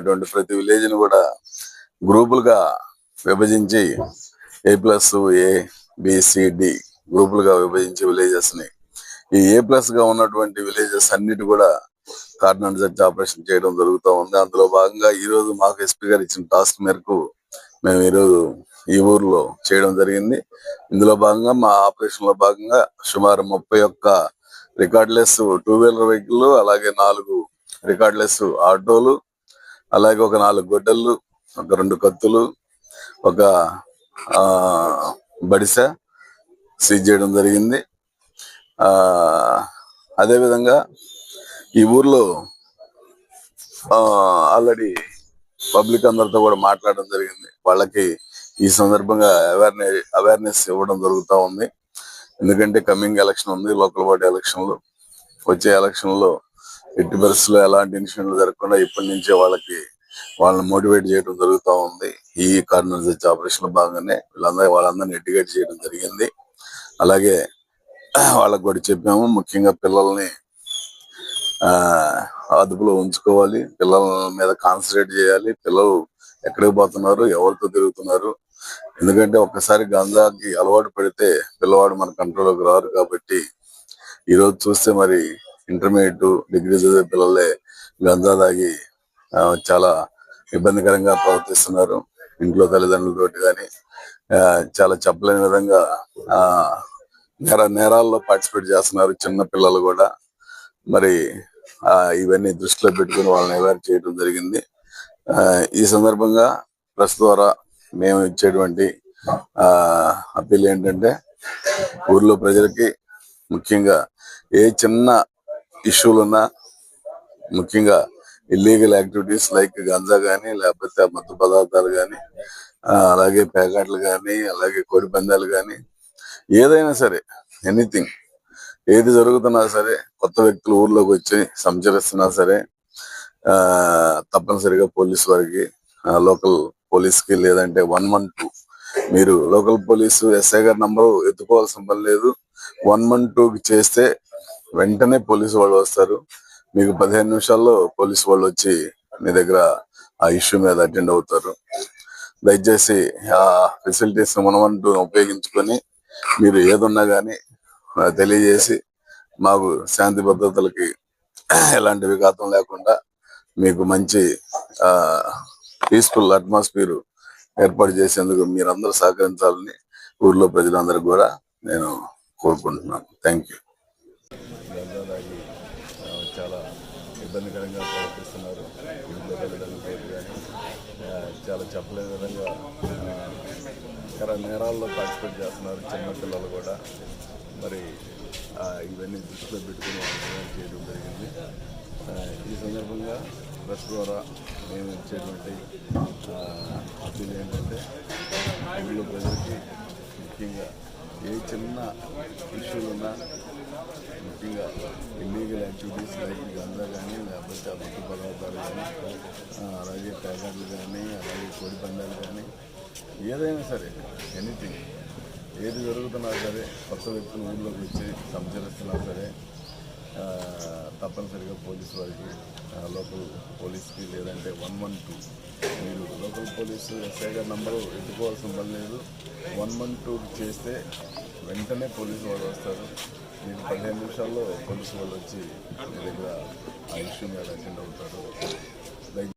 ఉన్నటువంటి ప్రతి విలేజ్ని కూడా గ్రూపులుగా విభజించి ఏ ప్లస్ ఏ బిసిడి గ్రూపులుగా విభజించి విలేజెస్ని ఈ ఏ ప్లస్గా ఉన్నటువంటి విలేజెస్ అన్నిటి కూడా కార్నర్ జడ్జి ఆపరేషన్ చేయడం జరుగుతూ ఉంది. అందులో భాగంగా ఈ రోజు మాకు ఎస్పీ గారు ఇచ్చిన టాస్క్ మేరకు మేము ఈరోజు ఈ ఊర్లో చేయడం జరిగింది. ఇందులో భాగంగా మా ఆపరేషన్లో భాగంగా సుమారు ముప్పై ఒక్క రికార్డ్లెస్ టూ వీలర్ వెహికల్ అలాగే నాలుగు రికార్డ్లెస్ ఆటోలు అలాగే ఒక నాలుగు గొడ్డళ్ళు ఒక రెండు కత్తులు ఒక ఆ బడిస సీజ్ చేయడం జరిగింది. ఆ అదేవిధంగా ఈ ఊర్లో ఆల్రెడీ పబ్లిక్ అందరితో కూడా మాట్లాడడం జరిగింది. వాళ్ళకి ఈ సందర్భంగా అవేర్నెస్ అవేర్నెస్ ఇవ్వడం జరుగుతూ ఉంది. ఎందుకంటే కమింగ్ ఎలక్షన్ ఉంది లోకల్ బాడీ ఎలక్షన్లు. వచ్చే ఎలక్షన్లో ఎట్టి పరిస్థితుల్లో ఎలాంటి ఇన్సిడెంట్లు జరగకుండా ఇప్పటి నుంచే వాళ్ళకి వాళ్ళని మోటివేట్ చేయడం జరుగుతూ ఉంది. ఈ కార్నర్ ఆపరేషన్ భాగంగానే వీళ్ళందరూ వాళ్ళందరినీ ఎడ్యుకేట్ చేయడం జరిగింది. అలాగే వాళ్ళకు కూడా చెప్పాము ముఖ్యంగా పిల్లల్ని ఆ అదుపులో ఉంచుకోవాలి. పిల్లల మీద కాన్సన్ట్రేట్ చేయాలి. పిల్లలు ఎక్కడికి పోతున్నారు ఎవరితో తిరుగుతున్నారు. ఎందుకంటే ఒక్కసారి గంజాకి అలవాటు పడితే పిల్లవాడు మన కంట్రోల్లోకి రారు కాబట్టి ఈ రోజు చూస్తే మరి ఇంటర్మీడియట్ డిగ్రీ చదివే పిల్లలే గంజా తాగి ఆ, చాలా ఇబ్బందికరంగా ప్రవర్తిస్తున్నారు. ఇంట్లో తల్లిదండ్రులతోటి కానీ చాలా చెప్పలేని విధంగా ఆ నేర నేరాల్లో పార్టిసిపేట్ చేస్తున్నారు చిన్న పిల్లలు కూడా. మరి ఆ ఇవన్నీ దృష్టిలో పెట్టుకుని వాళ్ళని అవేర్ చేయడం జరిగింది. ఆ, ఈ సందర్భంగా ప్రెస్ ద్వారా మేము ఇచ్చేటువంటి ఆ అప్పీల్ ఏంటంటే ఊర్లో ప్రజలకి ముఖ్యంగా ఏ చిన్న ఇష్యూలు ఉన్నా ముఖ్యంగా ఇల్లీగల్ యాక్టివిటీస్ లైక్ గంజా కానీ లేకపోతే మత్తు పదార్థాలు కానీ అలాగే ప్యాకెట్లు కానీ అలాగే కోడి పందాలు కానీ ఏదైనా సరే ఎనీథింగ్ ఏది జరుగుతున్నా సరే కొత్త వ్యక్తులు ఊర్లోకి వచ్చి సంచరిస్తున్నా సరే ఆ తప్పనిసరిగా పోలీస్ వారికి లోకల్ పోలీస్కి లేదంటే వన్ వన్ టూ మీరు లోకల్ పోలీసు ఎస్ఐ గారి నంబరు ఎత్తుకోవాల్సిన పని లేదు. వన్ వన్ టూ చేస్తే వెంటనే పోలీసు వాళ్ళు వస్తారు. మీకు పదిహేను నిమిషాల్లో పోలీసు వాళ్ళు వచ్చి మీ దగ్గర ఆ ఇష్యూ మీద అటెండ్ అవుతారు. దయచేసి ఆ ఫెసిలిటీస్ మనమంటూ ఉపయోగించుకొని మీరు ఏదున్నా కానీ తెలియజేసి మాకు శాంతి భద్రతలకి ఎలాంటి విఘాతం లేకుండా మీకు మంచి పీస్ఫుల్ అట్మాస్ఫియర్ ఏర్పాటు చేసేందుకు మీరందరూ సహకరించాలని ఊర్లో ప్రజలందరూ కూడా నేను కోరుకుంటున్నాను. థ్యాంక్ యూ చాలా ఇబ్బందికరంగా ప్రవర్తిస్తున్నారు. చాలా చెప్పలేని విధంగా ఇతర నేరాల్లో పార్టిసిపేట్ చేస్తున్నారు చిన్న పిల్లలు కూడా. మరి ఇవన్నీ దృష్టిలో పెట్టుకుని చేయడం జరిగింది. ఈ సందర్భంగా ప్రెస్ ద్వారా మేము ఇచ్చేటువంటి అప్పీల్ ఏంటంటే ఊళ్ళో ప్రజలకి ముఖ్యంగా ఏ చిన్న ఇష్యూలు ఉన్నా ముఖ్యంగా ఇల్లీగల్ యాక్టివిటీస్ లైక్ గంజా కానీ లేకపోతే అభివృద్ధి పదార్థాలు కానీ అలాగే ప్యాకెట్లు కానీ అలాగే కోడి పందాలు కానీ ఏదైనా సరే ఎనీథింగ్ ఏది జరుగుతున్నా సరే కొత్త వ్యక్తులు ఊళ్ళోకి వచ్చి సంచరిస్తున్నా సరే తప్పనిసరిగా పోలీసు వారికి లోకల్ పోలీస్కి లేదంటే వన్ వన్ టూ మీరు లోకల్ పోలీసు ఎస్ఐ గారి నంబరు ఎత్తుకోవాల్సిన పని లేదు వన్ వన్ టూ చేస్తే వెంటనే పోలీసు వాళ్ళు వస్తారు. మీకు పదిహేను నిమిషాల్లో పోలీసు వాళ్ళు వచ్చి మీ దగ్గర ఆ ఇష్యూ మీద అటెండ్ అవుతారు.